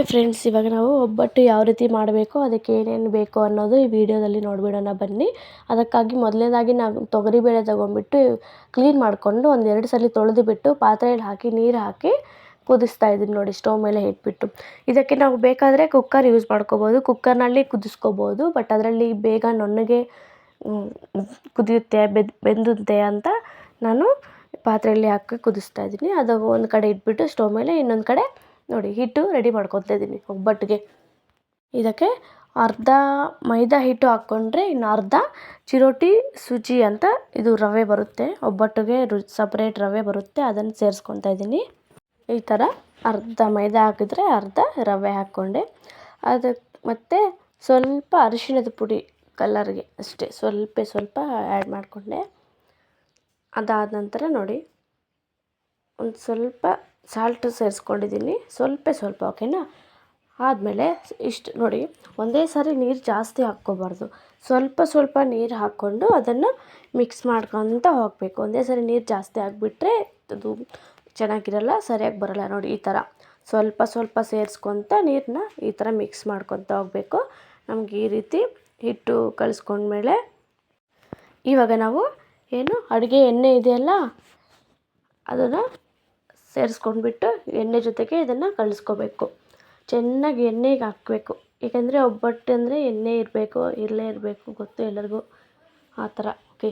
Hi friends, ಇವಾಗ ನಾವು ಒಬ್ಬಟ್ಟು ಯಾವ ರೀತಿ ಮಾಡಬೇಕು, ಅದಕ್ಕೆ ಏನೇನು ಬೇಕು ಅನ್ನೋದು ಈ ವಿಡಿಯೋದಲ್ಲಿ ನೋಡಿಬಿಡೋಣ ಬನ್ನಿ. ಅದಕ್ಕಾಗಿ ಮೊದಲನೇದಾಗಿ ನಾವು ತೊಗರಿಬೇಳೆ ತೊಗೊಂಡ್ಬಿಟ್ಟು ಕ್ಲೀನ್ ಮಾಡಿಕೊಂಡು ಒಂದೆರಡು ಸಲ ತೊಳೆದು ಬಿಟ್ಟು ಪಾತ್ರೆಯಲ್ಲಿ ಹಾಕಿ, ನೀರು ಹಾಕಿ ಕುದಿಸ್ತಾ ಇದ್ದೀನಿ ನೋಡಿ, ಸ್ಟವ್ ಮೇಲೆ ಇಟ್ಬಿಟ್ಟು. ಇದಕ್ಕೆ ನಾವು ಬೇಕಾದರೆ ಕುಕ್ಕರ್ ಯೂಸ್ ಮಾಡ್ಕೋಬೋದು ಕುಕ್ಕರ್ನಲ್ಲಿ ಕುದಿಸ್ಕೋಬೋದು ಬಟ್ ಅದರಲ್ಲಿ ಬೇಗ ನೊಣ್ಣಗೆ ಕುದಿಯುತ್ತೆ, ಬೆದ್, ಬೆಂದುತ್ತೆ ಅಂತ ನಾನು ಪಾತ್ರೆಯಲ್ಲಿ ಹಾಕಿ ಕುದಿಸ್ತಾ ಇದ್ದೀನಿ. ಅದು ಒಂದು ಕಡೆ ಇಟ್ಬಿಟ್ಟು ಸ್ಟವ್ ಮೇಲೆ ಇನ್ನೊಂದು ಕಡೆ ನೋಡಿ, ಹಿಟ್ಟು ರೆಡಿ ಮಾಡ್ಕೊತಾ ಇದ್ದೀನಿ ಒಬ್ಬಟ್ಟಿಗೆ. ಇದಕ್ಕೆ ಅರ್ಧ ಮೈದಾ ಹಿಟ್ಟು ಹಾಕ್ಕೊಂಡ್ರೆ ಇನ್ನು ಅರ್ಧ ಚಿರೋಟಿ ಸುಜಿ ಅಂತ ಇದು ರವೆ ಬರುತ್ತೆ. ಒಬ್ಬಟ್ಟಿಗೆ ರು ಸಪ್ರೇಟ್ ರವೆ ಬರುತ್ತೆ, ಅದನ್ನು ಸೇರಿಸ್ಕೊತಾ ಇದ್ದೀನಿ. ಈ ಥರ ಅರ್ಧ ಮೈದಾ ಹಾಕಿದ್ರೆ ಅರ್ಧ ರವೆ ಹಾಕ್ಕೊಂಡೆ. ಅದಕ್ಕೆ ಮತ್ತು ಸ್ವಲ್ಪ ಅರಿಶಿಣದ ಪುಡಿ ಕಲರ್ಗೆ ಅಷ್ಟೇ, ಸ್ವಲ್ಪ ಸ್ವಲ್ಪ ಆ್ಯಡ್ ಮಾಡಿಕೊಂಡೆ. ಅದಾದ ನಂತರ ನೋಡಿ ಒಂದು ಸ್ವಲ್ಪ ಸಾಲ್ಟ್ ಸೇರಿಸ್ಕೊಂಡಿದ್ದೀನಿ. ಸ್ವಲ್ಪ ಸ್ವಲ್ಪ ಓಕೆನಾ ಆದಮೇಲೆ ಇಷ್ಟು ನೋಡಿ, ಒಂದೇ ಸಾರಿ ನೀರು ಜಾಸ್ತಿ ಹಾಕ್ಕೋಬಾರ್ದು. ಸ್ವಲ್ಪ ಸ್ವಲ್ಪ ನೀರು ಹಾಕ್ಕೊಂಡು ಅದನ್ನು ಮಿಕ್ಸ್ ಮಾಡ್ಕೊತ ಹೋಗಬೇಕು. ಒಂದೇ ಸಾರಿ ನೀರು ಜಾಸ್ತಿ ಆಗಿಬಿಟ್ರೆ ಅದು ಚೆನ್ನಾಗಿರಲ್ಲ, ಸರಿಯಾಗಿ ಬರಲ್ಲ ನೋಡಿ ಈ ಥರ ಸ್ವಲ್ಪ ಸ್ವಲ್ಪ ಸೇರಿಸ್ಕೊತ ನೀರನ್ನ ಈ ಥರ ಮಿಕ್ಸ್ ಮಾಡ್ಕೊತ ಹೋಗಬೇಕು. ನಮ್ಗೆ ಈ ರೀತಿ ಹಿಟ್ಟು ಕಳಿಸ್ಕೊಂಡ್ಮೇಲೆ ಇವಾಗ ನಾವು ಏನು ಅಡುಗೆ ಎಣ್ಣೆ ಇದೆಯಲ್ಲ, ಅದನ್ನು ಸೇರಿಸ್ಕೊಂಡ್ಬಿಟ್ಟು ಎಣ್ಣೆ ಜೊತೆಗೆ ಇದನ್ನು ಕಲಿಸ್ಕೋಬೇಕು ಚೆನ್ನಾಗಿ ಎಣ್ಣೆಗೆ ಹಾಕಬೇಕು. ಏಕೆಂದರೆ ಒಬ್ಬಟ್ಟು ಅಂದರೆ ಎಣ್ಣೆ ಇರಬೇಕು, ಇರಲೇ ಇರಬೇಕು, ಗೊತ್ತು ಎಲ್ಲರಿಗೂ? ಆ ಥರ, ಓಕೆ?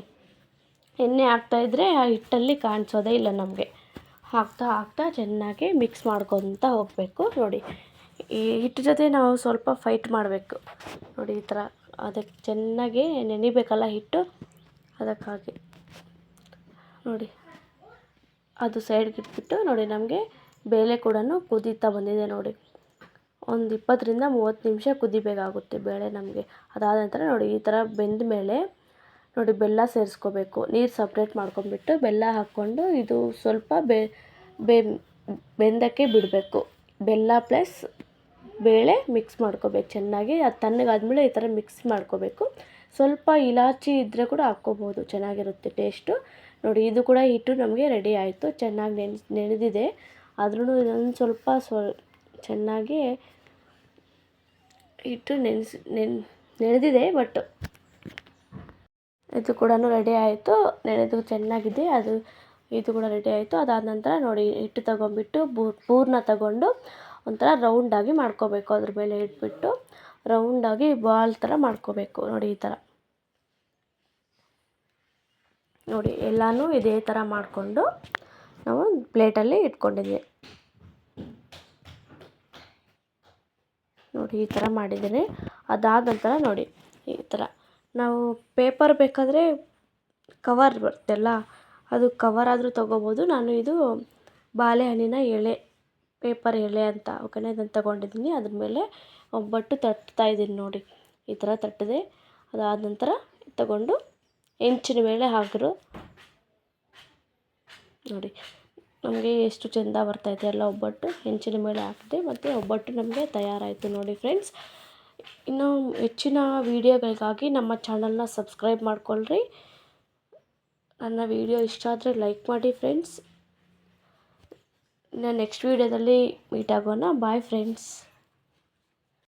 ಎಣ್ಣೆ ಹಾಕ್ತಾಯಿದ್ರೆ ಆ ಹಿಟ್ಟಲ್ಲಿ ಕಾಣಿಸೋದೇ ಇಲ್ಲ ನಮಗೆ. ಹಾಕ್ತಾ ಹಾಕ್ತಾ ಚೆನ್ನಾಗಿ ಮಿಕ್ಸ್ ಮಾಡ್ಕೊತ ಹೋಗಬೇಕು, ನೋಡಿ. ಈ ಹಿಟ್ಟು ಜೊತೆ ನಾವು ಸ್ವಲ್ಪ ಫೈಟ್ ಮಾಡಬೇಕು. ನೋಡಿ ಈ ಥರ, ಅದಕ್ಕೆ ಚೆನ್ನಾಗಿ ನೆನಿಬೇಕಲ್ಲ ಹಿಟ್ಟು? ಅದಕ್ಕಾಗಿ. ನೋಡಿ. ಅದು ಸೈಡ್ಗೆ ಇಟ್ಬಿಟ್ಟು ನೋಡಿ ನಮಗೆ ಬೇಳೆ ಕೂಡ ಕುದೀತಾ ಬಂದಿದೆ ನೋಡಿ. ಒಂದು ಇಪ್ಪತ್ತರಿಂದ ಮೂವತ್ತು ನಿಮಿಷ ಕುದಿಬೇಕಾಗುತ್ತೆ ಬೇಳೆ ನಮಗೆ. ಅದಾದ ನಂತರ ನೋಡಿ ಈ ಥರ ಬೆಂದ ಮೇಲೆ ನೋಡಿ ಬೆಲ್ಲ ಸೇರಿಸ್ಕೋಬೇಕು. ನೀರು ಸಪ್ರೇಟ್ ಮಾಡ್ಕೊಂಡ್ಬಿಟ್ಟು ಬೆಲ್ಲ ಹಾಕ್ಕೊಂಡು ಇದು ಸ್ವಲ್ಪ ಬೆಂದಕ್ಕೆ ಬಿಡಬೇಕು. ಬೆಲ್ಲ ಪ್ಲಸ್ ಬೇಳೆ ಮಿಕ್ಸ್ ಮಾಡ್ಕೋಬೇಕು. ಚೆನ್ನಾಗಿ ಅದು ತಣ್ಣಗಾದ್ಮೇಲೆ ಈ ಥರ ಮಿಕ್ಸ್ ಮಾಡ್ಕೋಬೇಕು. ಸ್ವಲ್ಪ ಇಲಾಚಿ ಇದ್ದರೆ ಕೂಡ ಹಾಕ್ಕೋಬೋದು. ಚೆನ್ನಾಗಿರುತ್ತೆ ಟೇಸ್ಟು. ನೋಡಿ, ಇದು ಕೂಡ ಹಿಟ್ಟು ನಮಗೆ ರೆಡಿ ಆಯಿತು. ಚೆನ್ನಾಗಿ ನೆನೆ, ನೆನೆದಿದೆ. ಆದ್ರೂ ಇದೊಂದು ಸ್ವಲ್ಪ ಸ್ವಲ್ ಚೆನ್ನಾಗಿ ಹಿಟ್ಟು ನೆನೆಸಿ, ನೆನೆ, ನೆನೆದಿದೆ ಬಟ್ ಇದು ಕೂಡ ರೆಡಿ ಆಯಿತು. ನೆನೆದು ಚೆನ್ನಾಗಿದೆ. ಅದು, ಇದು ಕೂಡ ರೆಡಿ ಆಯಿತು. ಅದಾದ ನಂತರ ನೋಡಿ, ಹಿಟ್ಟು ತಗೊಂಡ್ಬಿಟ್ಟು ಪೂರ್ಣ ತಗೊಂಡು ಒಂಥರ ರೌಂಡಾಗಿ ಮಾಡ್ಕೋಬೇಕು ಅದ್ರ ಮೇಲೆ ಇಟ್ಬಿಟ್ಟು. ರೌಂಡಾಗಿ ಬಾಲ್ ಥರ ಮಾಡ್ಕೋಬೇಕು. ನೋಡಿ ಈ ಥರ ನೋಡಿ, ಎಲ್ಲನೂ ಇದೇ ಥರ ಮಾಡಿಕೊಂಡು ನಾವು ಪ್ಲೇಟಲ್ಲಿ ಇಟ್ಕೊಂಡಿದ್ದೀವಿ ನೋಡಿ, ಈ ಥರ ಮಾಡಿದ್ದೀನಿ. ಅದಾದ ನಂತರ ನೋಡಿ, ಈ ಥರ ನಾವು ಪೇಪರ್ ಬೇಕಾದರೆ ಕವರ್ ಬರುತ್ತಲ್ಲ, ಅದು ಕವರ್ ಆದರೂ ತೊಗೋಬೋದು. ನಾನು ಇದು ಬಾಳೆಹಣ್ಣಿನ ಎಳೆ. ಪೇಪರ್ ಎಲೆ ಅಂತ ಓಕೆನಾ? ಇದನ್ನು ತಗೊಂಡಿದ್ದೀನಿ. ಅದ್ರ ಮೇಲೆ ಒಬ್ಬಟ್ಟು ತಟ್ತಾ ಇದ್ದೀನಿ ನೋಡಿ. ಈ ಥರ ತಟ್ಟಿದೆ. ಅದಾದ ನಂತರ ತಗೊಂಡು ಹೆಂಚಿನ ಮೇಲೆ ಹಾಕಿರು ನೋಡಿ. ನಮಗೆ ಎಷ್ಟು ಚೆಂದ ಇದೆ ಎಲ್ಲ ಒಬ್ಬಟ್ಟು. ಹೆಂಚಿನ ಮೇಲೆ ಹಾಕಿದೆ ಮತ್ತು ಒಬ್ಬಟ್ಟು ನಮಗೆ ತಯಾರಾಯಿತು ನೋಡಿ ಫ್ರೆಂಡ್ಸ್. ಇನ್ನು ಹೆಚ್ಚಿನ ವೀಡಿಯೋಗಳಿಗಾಗಿ ನಮ್ಮ ಚಾನಲ್ನ ಸಬ್ಸ್ಕ್ರೈಬ್ ಮಾಡ್ಕೊಳ್ರಿ. ನನ್ನ ವೀಡಿಯೋ ಇಷ್ಟ ಆದರೆ ಲೈಕ್ ಮಾಡಿ ಫ್ರೆಂಡ್ಸ್. ಇನ್ನು ನೆಕ್ಸ್ಟ್ ವೀಡಿಯೋದಲ್ಲಿ ಮೀಟ್ ಆಗೋಣ. Bye friends